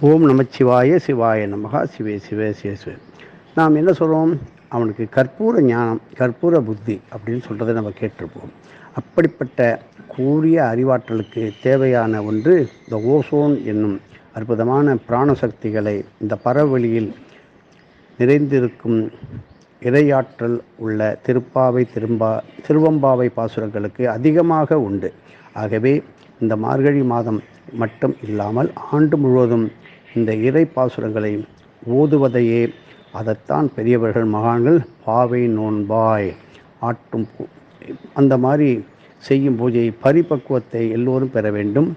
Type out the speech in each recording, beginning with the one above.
ஓம் நமச்சிவாய சிவாய நமகா. சிவே சிவே சிவே சிவே. நாம் என்ன சொல்கிறோம் அவனுக்கு கற்பூர ஞானம் கற்பூர புத்தி அப்படின்னு சொல்கிறத நம்ம கேட்டிருப்போம். அப்படிப்பட்ட கூறிய அறிவாற்றலுக்கு தேவையான ஒன்று இந்த ஓசோன் என்னும் அற்புதமான பிராணசக்திகளை இந்த பரவெளியில் நிறைந்திருக்கும் இறையாற்றல் உள்ள திருப்பாவை திரும்பா திருவம்பாவை பாசுரங்களுக்கு அதிகமாக உண்டு. ஆகவே இந்த மார்கழி மாதம் மட்டும் இல்லாமல் ஆண்டு முழுவதும் இந்த இறை பாசுரங்களை ஓதுவதையே அதைத்தான் பெரியவர்கள் மகான்கள் பாவை நோன்பாய் ஆட்டும் அந்த மாதிரி செய்யும் பூஜை பரிபக்குவத்தை எல்லோரும் பெற வேண்டும்.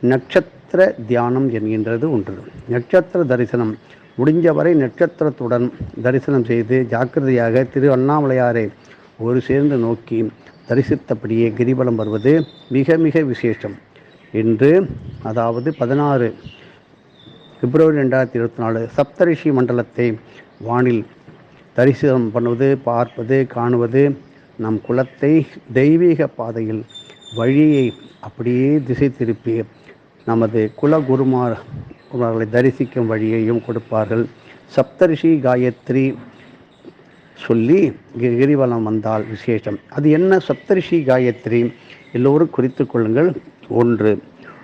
நட்சத்திர தியானம் என்கின்றது ஒன்று. நட்சத்திர தரிசனம். முடிஞ்சவரை நட்சத்திரத்துடன் தரிசனம் செய்து ஜாக்கிரதையாக திரு அண்ணாமலையாரை ஒரு சேர்ந்து நோக்கி தரிசித்தபடியே கிரிவலம் வருவது மிக மிக விசேஷம். என்று அதாவது பதினாறு பிப்ரவரி ரெண்டாயிரத்தி இருபத்தி நாலு சப்தரிஷி மண்டலத்தை வானில் தரிசனம் பண்ணுவது பார்ப்பது காணுவது நம் குலத்தை தெய்வீக பாதையில் வழியை அப்படியே திசை திருப்பி நமது குலகுருமார் அவர்களை தரிசிக்கும் வழியையும் கொடுப்பார்கள். சப்தரிஷி காயத்ரி சொல்லி கி- கிரிவலம் வந்தால் விசேஷம். அது என்ன சப்தரிஷி காயத்ரி? எல்லோரும் குறித்து கொள்ளுங்கள். ஒன்று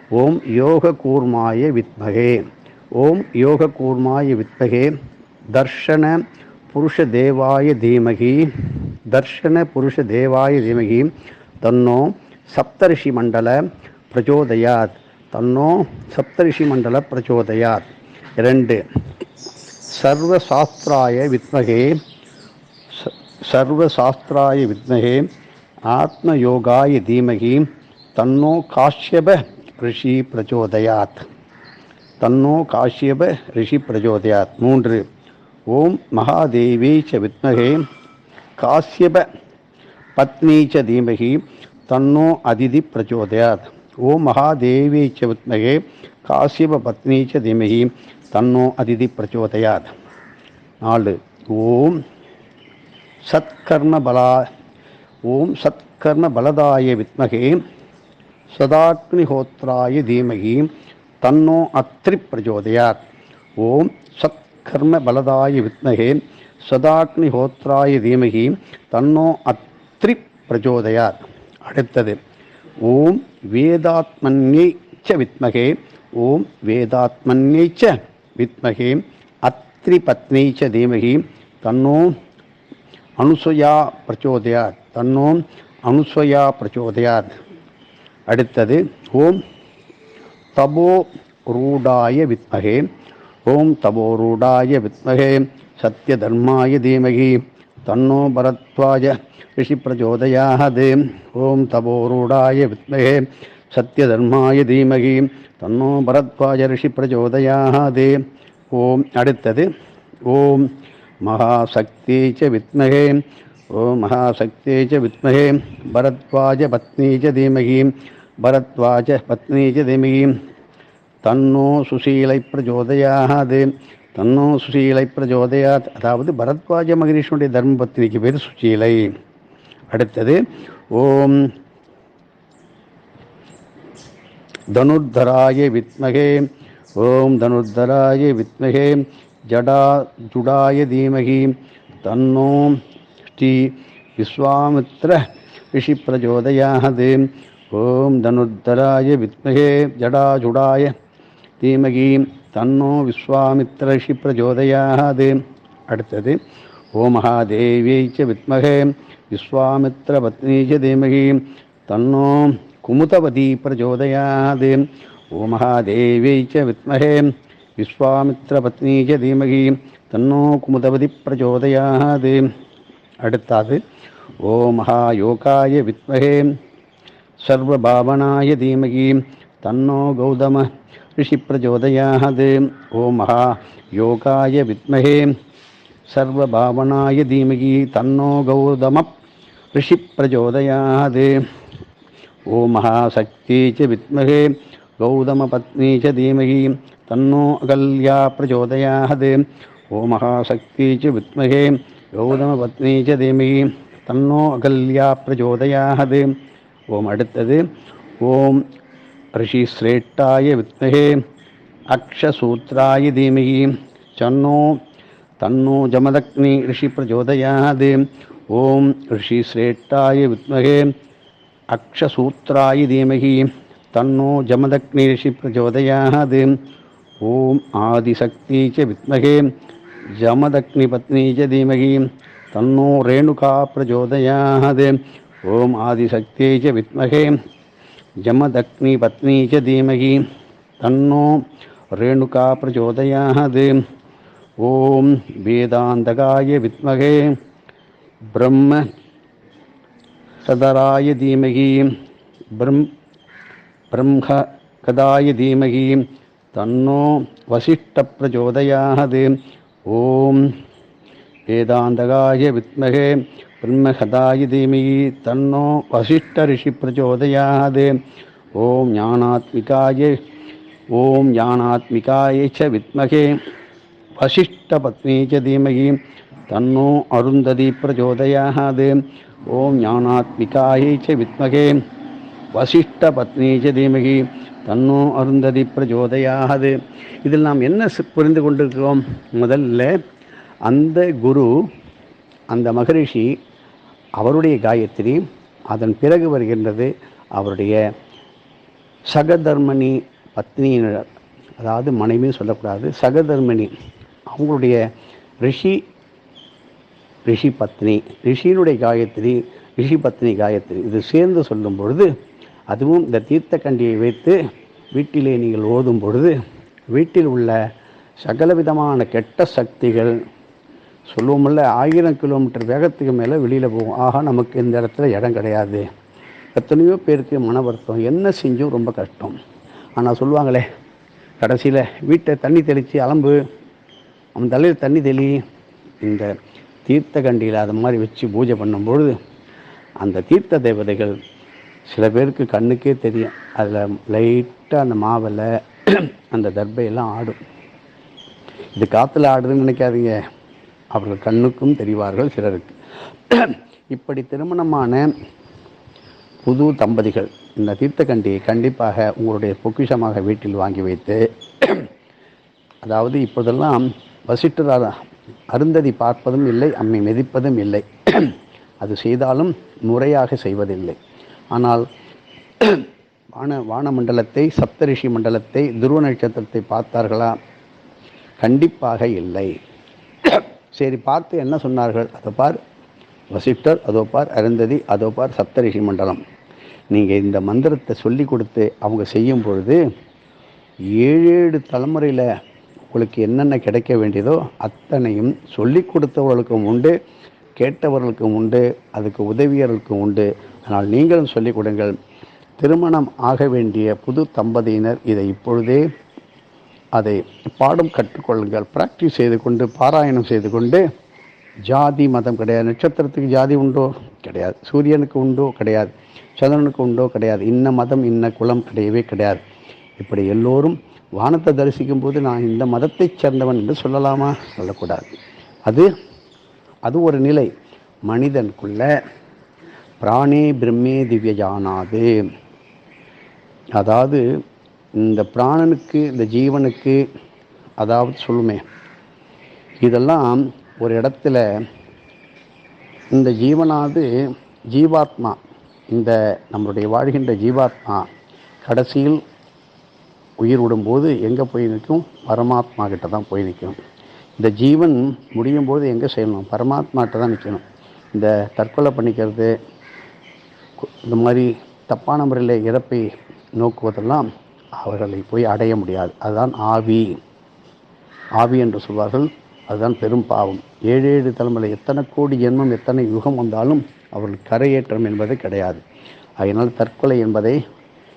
ஓம் யோக கூர்மாய வித்மகே. ஓம் யோக கூர்மாய வித்மகே தர்ஷன புருஷ தேவாய தீமகி தர்ஷன புருஷ தேவாய தீமகி தன்னோ சப்தரிஷி மண்டல பிரச்சோதயாத் தன்னோ சப்தரிஷி மண்டல பிரச்சோதயாத் இரண்டு சர்வசாஸ்திராய வித்மகே ச- சர்வசாஸ்திராய வித்மகே ஆத்மயோகாய தீமகி தன்னோ காஷ்யப ரிஷி பிரச்சோதயாத் தன்னோ காஷ்யப ரிஷி பிரச்சோதயாத் மூன்று ஓம் மகாதேவி ச வித்மகே காஷ்யப பத்னி ச தீமகி தன்னோ அதிதி பிரச்சோதயாத் ஓம் மகாதேவி ச வித்மகே காஷ்யப பத்னி ச தீமகி தன்னோ அதிதி பிரச்சோதயாத் நாலு ஓம் சத்கர்ம பலா ஓம் சத்கர்ம பலதாய வித்மகே சதாக்னிஹோத்ராய தீமகி தன்னோ அத்ரி பிரஜோதயாத். ஓம் சத் கர்ம பலதாய வித்மகே சதாக்னி ஹோத்ராய தீமகி தன்னோ அத்ரி பிரஜோதயார் அடுத்தது ஓம் வேதாத்மன்யை ச வித்மகே ஓம் வேதாத்மன்யை ச வித்மகே அத்ரி பத்னி ச தீமகி தன்னோ அனுசயா பிரச்சோதயார் தன்னோ அனுசயா பிரச்சோதயார் அடுத்தது ஓம் தபோ ரூடாய வித்மகே. ஓம் தபோ ரூடாய வித்மகே. சத்ய தர்மாய தீமகி. தன்னோ பரத்வாய ரிஷி பிரச்சோதயாத். ஓம் தபோ ரூடாய வித்மகே. சத்ய தர்மாய தீமகி. தன்னோ பரத்வாய ரிஷி பிரச்சோதயாத். ஓம் அடுத்தது. ஓம் மகாசக்தி ச வித்மகே. ஓம் மகாசக்தி ச வித்மகே. பரத்வாஜ பத்னி ச தீமகி. பரத்வாஜ பத்னி ச தீமகி தன்னோ சுசீலை பிரச்சோதயாத் தன்னோ சுசீலை பிரச்சோதயாத் அதாவது பரத்வாஜ மகரிஷனுடைய தர்ம பத்னிக்கு பேர் சுசீலை. அடுத்தது ஓம் தனுர்தராய வித்மகே. ஓம் தனுர்தராய வித்மகே. ஜடா ஜுடாய தீமகி. தன்னோ ஸ்ரீ விஸ்வாமித்ர ரிஷி பிரஜோதயாது. ஓம் தனுர்தராய வித்மகே ஜடாஜுடாய தீமகீம் தன்னோ விஸ்வாமித்ரஷி ரிஷி அடுத்தது ஓ மகாதேவியை ச வித்மகே விஸ்வாமித்ர பத்னி ச தீமகி தன்னோ குமுதவதி பிரச்சோதயாத் ஓ மகாதேவியை ச வித்மகே விஸ்வாமித்ர பத்னி ச தீமகி தன்னோ குமுதவதி பிரச்சோதயாத் அடுத்தது ஓ மகாயோகாய வித்மகே சர்வபாவனாய தீமகி தன்னோ கௌதம ரிஷி பிரச்சோதயாத் ஓ மகாயோகாய வித்மகே சர்வபாவனாய தீமகி தன்னோ கௌதம ரிஷி பிரச்சோதயாத் ஓ மகாசக்தி ச வித்மகே கௌதமபத்னி ச தீமகி தன்னோ அகல்யா பிரச்சோதயாத் ஓ மகாசக்தி ச வித்மகே கௌதமபத்னி ச தீமகி தன்னோ அகல்யா பிரச்சோதயாத் ஓம் அடுத்தது ஓம் ரிஷி ஸ்ரேட்டாய வித்மகே அக்ஷசூத்ராய தீமகி சன்னோ தன்னோ ஜமதக்னி ரிஷி பிரச்சோதயாது ஓம் ரிஷி ஸ்ரேட்டாய வித்மகே அக்ஷசூத்ராய தீமகி தன்னோ ஜமதக்னி ரிஷி பிரச்சோதயாது ஓம் ஆதிசக்தி ச வித்மகே ஜமதக்னி பத்னி ச தீமகி தன்னோ ரேணுகா பிரச்சோதயாது ॐ आदिशक्ति च विद्महे, जमदग्निपत्नी च धीमहि, तन्नो रेणुका प्रचोदयात्। ॐ वेदान्तकाय विद्महे, ब्रह्म सदराय धीमहि, ब्रह्म ब्रह्मकदाय धीमहि, तन्नो वसिष्ठप्रचोदयात् ॐ वेदान्तकाय विद्महे பிரம்மகதாயுதீமிகி தன்னோ வசிஷ்ட ரிஷி பிரச்சோதயாது ஓம் ஞானாத்மிகாயே ஓம் ஞானாத்மிகாய ச வித்மகே வசிஷ்ட பத்னி ச தீமகி தன்னோ அருந்ததி பிரச்சோதயாது ஓம் ஞானாத்மிகாய ச வித்மகே வசிஷ்ட பத்னி ச தீமகி தன்னோ அருந்ததி பிரச்சோதயாது இதில் நாம் என்ன புரிந்து கொண்டிருக்கிறோம்? முதல்ல அந்த குரு அந்த மகரிஷி அவருடைய காயத்ரி அதன் பிறகு வருகின்றது அவருடைய சகதர்மணி பத்னியினர் அதாவது மனைவின்னு சொல்லக்கூடாது சகதர்மணி அவங்களுடைய ரிஷி ரிஷி பத்னி ரிஷியினுடைய காயத்ரி ரிஷி பத்னி காயத்ரி இது சேர்ந்து சொல்லும் பொழுது அதுவும் இந்த தீர்த்த கண்டியை வைத்து வீட்டிலே நீங்கள் ஓதும் பொழுது வீட்டில் உள்ள சகலவிதமான கெட்ட சக்திகள் சொல்லுவோம்ல ஆயிரம் கிலோமீட்டர் வேகத்துக்கு மேலே வெளியில் போகும். ஆகா நமக்கு இந்த இடத்துல இடம் கிடையாது. எத்தனையோ பேருக்கு மன வருத்தம். என்ன செஞ்சும்? ரொம்ப கஷ்டம். ஆனால் சொல்லுவாங்களே கடைசியில் வீட்டை தண்ணி தெளித்து அலம்பு. அவன் தலையில் தண்ணி தெளி. இந்த தீர்த்த கண்டியில் அது மாதிரி வச்சு பூஜை பண்ணும்பொழுது அந்த தீர்த்த தேவதைகள் சில பேருக்கு கண்ணுக்கே தெரியும். அதில் லைட்டாக அந்த மாவில் அந்த தர்பையெல்லாம் ஆடும். இது காற்றுல ஆடுதுன்னு நினைக்காதீங்க. அவர்கள் கண்ணுக்கும் தெரிவார்கள் சிலருக்கு. இப்படி திருமணமான புது தம்பதிகள் இந்த தீர்த்தக்கண்டியை கண்டிப்பாக உங்களுடைய பொக்கிஷமாக வீட்டில் வாங்கி வைத்து அதாவது இப்போதெல்லாம் வசிட்டர் அருந்ததி பார்ப்பதும் இல்லை அம்மை மிதிப்பதும் இல்லை. அது செய்தாலும் முறையாக செய்வதில்லை. ஆனால் வான வானமண்டலத்தை சப்தரிஷி மண்டலத்தை துருவ நட்சத்திரத்தை பார்த்தார்களா? கண்டிப்பாக இல்லை. சரி பார்த்து என்ன சொன்னார்கள்? அதை பார் வசிஷ்டர் அதோ பார் அருந்ததி அதோ பார் சப்தரிஷி மண்டலம். நீங்கள் இந்த மந்திரத்தை சொல்லி கொடுத்து அவங்க செய்யும் பொழுது ஏழேழு தலைமுறையில் உங்களுக்கு என்னென்ன கிடைக்க வேண்டியதோ அத்தனையும் சொல்லி கொடுத்தவர்களுக்கும் உண்டு கேட்டவர்களுக்கும் உண்டு அதுக்கு உதவியர்களுக்கும் உண்டு. ஆனால் நீங்களும் சொல்லிக் கொடுங்கள். திருமணம் ஆக வேண்டிய புது தம்பதியினர் இதை இப்பொழுதே அதை பாடம் கற்றுக்கொள்ளுங்கள். பிராக்டிஸ் செய்து கொண்டு பாராயணம் செய்து கொண்டு ஜாதி மதம் கிடையாது. நட்சத்திரத்துக்கு ஜாதி உண்டோ? கிடையாது. சூரியனுக்கு உண்டோ? கிடையாது. சந்திரனுக்கு உண்டோ? கிடையாது. இன்ன மதம் இன்ன குலம் கிடையவே கிடையாது. இப்படி எல்லோரும் வானத்தை தரிசிக்கும் போது நான் இந்த மதத்தைச் சேர்ந்தவன் என்று சொல்லலாமா? சொல்லக்கூடாது. அது அது ஒரு நிலை. மனிதனுக்குள்ள பிராணே பிரம்மே திவ்ய ஜானாது அதாவது இந்த பிராணனுக்கு இந்த ஜீவனுக்கு அதாவது சொல்லுமே இதெல்லாம் ஒரு இடத்துல இந்த ஜீவனாவது ஜீவாத்மா இந்த நம்மளுடைய வாழ்கின்ற ஜீவாத்மா கடைசியில் உயிர் விடும்போது எங்கே போய் நிற்கும்? பரமாத்மா கிட்ட தான் போய் நிற்கும். இந்த ஜீவன் முடியும் போது எங்கே செய்யணும் பரமாத்மாட்ட தான் நிற்கணும் இந்த தற்கொலை பண்ணிக்கிறது இந்த மாதிரி தப்பான முறையில் இறப்பை நோக்குவதெல்லாம் அவர்களை போய் அடைய முடியாது. அதுதான் ஆவி. ஆவி என்று சொல்வார்கள் அதுதான் பெரும் பாவம். ஏழு ஏழு தலைமுறை எத்தனை கோடி ஜென்மம் எத்தனை யுகம் வந்தாலும் அவர்கள் கரையேற்றம் என்பது கிடையாது. அதனால் தற்கொலை என்பதை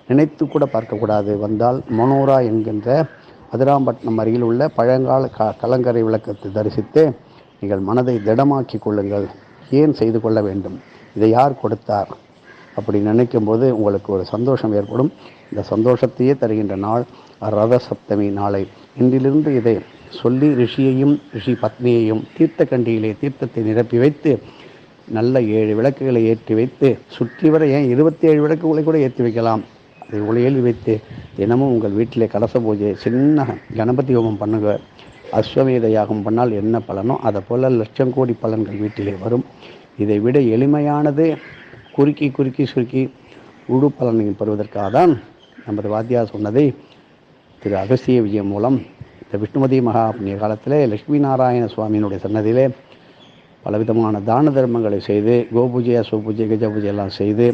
நினைத்து கூட பார்க்கக்கூடாது. வந்தால் மனோரா என்கின்ற அதிராம்பட்டினம் அருகில் உள்ள பழங்கால க கலங்கரை விளக்கத்தை தரிசித்து நீங்கள் மனதை திடமாக்கி கொள்ளுங்கள். ஏன் செய்து கொள்ள வேண்டும்? இதை யார் கொடுத்தார்? அப்படி நினைக்கும் போது உங்களுக்கு ஒரு சந்தோஷம் ஏற்படும். இந்த சந்தோஷத்தையே தருகின்ற நாள் ரத சப்தமி நாளை. இன்றிலிருந்து இதை சொல்லி ரிஷியையும் ரிஷி பத்னியையும் தீர்த்த கண்டியிலே தீர்த்தத்தை நிரப்பி வைத்து நல்ல ஏழு விளக்குகளை ஏற்றி வைத்து சுற்றி வர ஏன் இருபத்தி ஏழு விளக்குகளை கூட ஏற்றி வைக்கலாம். அதை ஒளியில் வைத்து தினமும் உங்கள் வீட்டிலே கலச பூஜை சின்ன கணபதி ஹோமம் பண்ணுங்க. அஸ்வமேத யாகம் பண்ணால் என்ன பலனோ அதை போல் லட்சம் கோடி பலன்கள் வீட்டிலே வரும். இதை விட எளிமையானது குறுக்கி குறுக்கி சுருக்கி முழு பலனை பெறுவதற்காக தான் நமது வாத்தியார் சொன்னதை திரு அகஸ்திய விஜயம் மூலம் இந்த விஷ்ணுமதி மகா புண்ணிய காலத்திலே லட்சுமி நாராயண சுவாமியினுடைய சன்னதியிலே பலவிதமான தான தர்மங்களை செய்து கோபூஜை அஸ்வபூஜை கஜ பூஜை எல்லாம் செய்து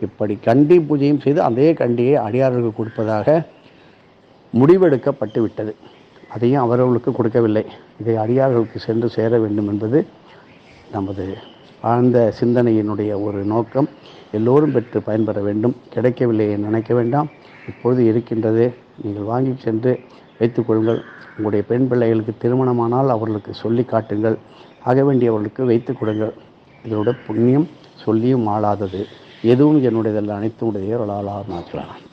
இப்படி கண்டி பூஜையும் செய்து அதே கண்டியை அடியார்களுக்கு கொடுப்பதாக முடிவெடுக்கப்பட்டு விட்டது. அதையும் அவர்களுக்கு கொடுக்கவில்லை. இதை அடியார்களுக்கு சென்று சேர வேண்டும் என்பது நமது ஆழ்ந்த சிந்தனையினுடைய ஒரு நோக்கம் எல்லோரும் பெற்று பயன்பெற வேண்டும். கிடைக்கவில்லை நினைக்க வேண்டாம். இப்பொழுது இருக்கின்றது. நீங்கள் வாங்கி சென்று வைத்துக் கொள்ளுங்கள். உங்களுடைய பெண் பிள்ளைகளுக்கு திருமணமானால் அவர்களுக்கு சொல்லி காட்டுங்கள். ஆக வேண்டியவர்களுக்கு வைத்துக் கொடுங்கள். இதனோட புண்ணியம் சொல்லியும் ஆளாதது. எதுவும் என்னுடையதல்ல. அனைத்தும் உடைய ஒரு மாற்றலாம்